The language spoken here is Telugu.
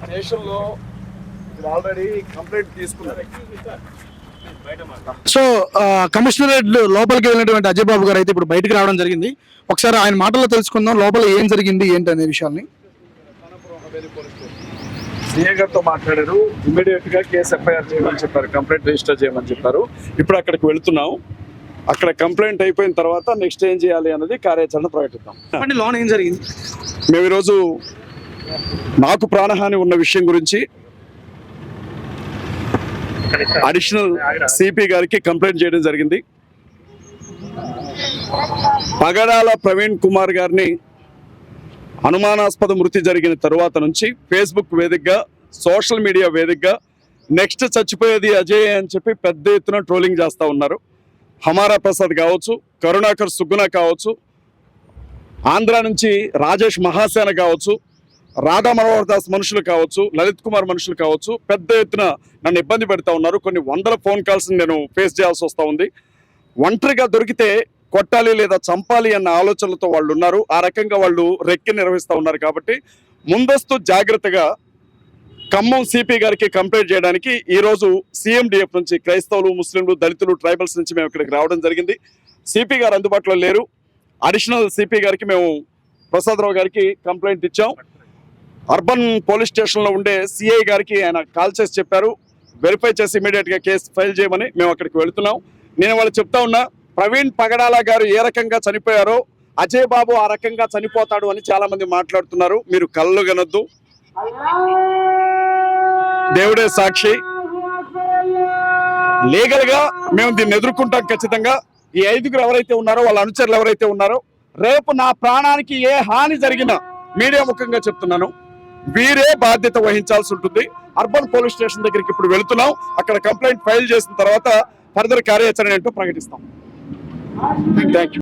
స్టేషన్లో ఆల్రెడీ కంప్లైంట్ తీసుకున్నారు. సో కమిషనరేట్ లోపలికి వెళ్ళినటువంటి అజయ్ బాబు గారు అయితే ఇప్పుడు బయటకు రావడం జరిగింది. ఒకసారి ఆయన మాటల్లో తెలుసుకుందాం లోపల ఏం జరిగింది ఏంటి అనే విషయాల్ని. సీఏ గారితో మాట్లాడారు. ఇమీడియట్గా కేసు ఎఫ్ఐఆర్ చేయమని చెప్పారు కంప్లైంట్ రిజిస్టర్ చేయమని చెప్పారు. ఇప్పుడు అక్కడికి వెళ్తున్నాం. అక్కడ కంప్లైంట్ అయిపోయిన తర్వాత నెక్స్ట్ ఏం చేయాలి అన్నది కార్యాచరణ ప్రకటిద్దాం. లోన్ ఏం జరిగింది? మేము ఈరోజు నాకు ప్రాణహాని ఉన్న విషయం గురించి అడిషనల్ సిపి గారికి కంప్లైంట్ చేయడం జరిగింది. పగడాల ప్రవీణ్ కుమార్ గారిని అనుమానాస్పద మృతి జరిగిన తరువాత నుంచి ఫేస్బుక్ వేదికగా సోషల్ మీడియా వేదికగా నెక్స్ట్ చచ్చిపోయేది అజయ్ అని చెప్పి పెద్ద ఎత్తున ట్రోలింగ్ చేస్తూ ఉన్నారు. హమారా ప్రసాద్ కావచ్చు కరుణాకర్ సుగ్గున కావచ్చు ఆంధ్ర నుంచి రాజేష్ మహాసేన కావచ్చు రాధా మనోహర్ దాస్ మనుషులు కావచ్చు లలిత్ కుమార్ మనుషులు కావచ్చు పెద్ద ఎత్తున నన్ను ఇబ్బంది పెడతా ఉన్నారు. కొన్ని వందల ఫోన్ కాల్స్ నేను ఫేస్ చేయాల్సి వస్తూ ఉంది. ఒంటరిగా దొరికితే కొట్టాలి లేదా చంపాలి అన్న ఆలోచనలతో వాళ్ళు ఉన్నారు. ఆ రకంగా వాళ్ళు రెక్కి నిర్వహిస్తూ ఉన్నారు కాబట్టి ముందస్తు జాగ్రత్తగా ఖమ్మం సిపి గారికి కంప్లైంట్ చేయడానికి ఈ రోజు సిఎండిఎఫ్ నుంచి క్రైస్తవులు ముస్లింలు దళితులు ట్రైబల్స్ నుంచి మేము ఇక్కడికి రావడం జరిగింది. సిపి గారు అందుబాటులో లేరు. అడిషనల్ సిపి గారికి మేము ప్రసాదరావు గారికి కంప్లైంట్ ఇచ్చాం. అర్బన్ పోలీస్ స్టేషన్లో ఉండే సిఐ గారికి ఆయన కాల్ చేసి చెప్పారు. వెరిఫై చేసి ఇమీడియట్గా కేసు ఫైల్ చేయమని మేము అక్కడికి వెళుతున్నాం. నేను వాళ్ళు చెప్తా ఉన్నా ప్రవీణ్ పగడాల గారు ఏ రకంగా చనిపోయారో అజయ్ బాబు ఆ రకంగా చనిపోతాడు అని చాలామంది మాట్లాడుతున్నారు. మీరు కళ్ళు గనొద్దు దేవుడే సాక్షి. లీగల్గా మేము దీన్ని ఎదుర్కొంటాం ఖచ్చితంగా. ఈ ఐదుగురు ఎవరైతే ఉన్నారో వాళ్ళ అనుచరులు ఎవరైతే ఉన్నారో రేపు నా ప్రాణానికి ఏ హాని జరిగినా మీడియా ముఖంగా చెప్తున్నాను. వీరే బాధ్యత వహించాల్సి ఉంటుంది. అర్బన్ పోలీస్ స్టేషన్ దగ్గరికి ఇప్పుడు వెళుతున్నాం. అక్కడ కంప్లైంట్ ఫైల్ చేసిన తర్వాత ఫర్దర్ కార్యాచరణ ఏంటో ప్రకటిస్తాం. Thank you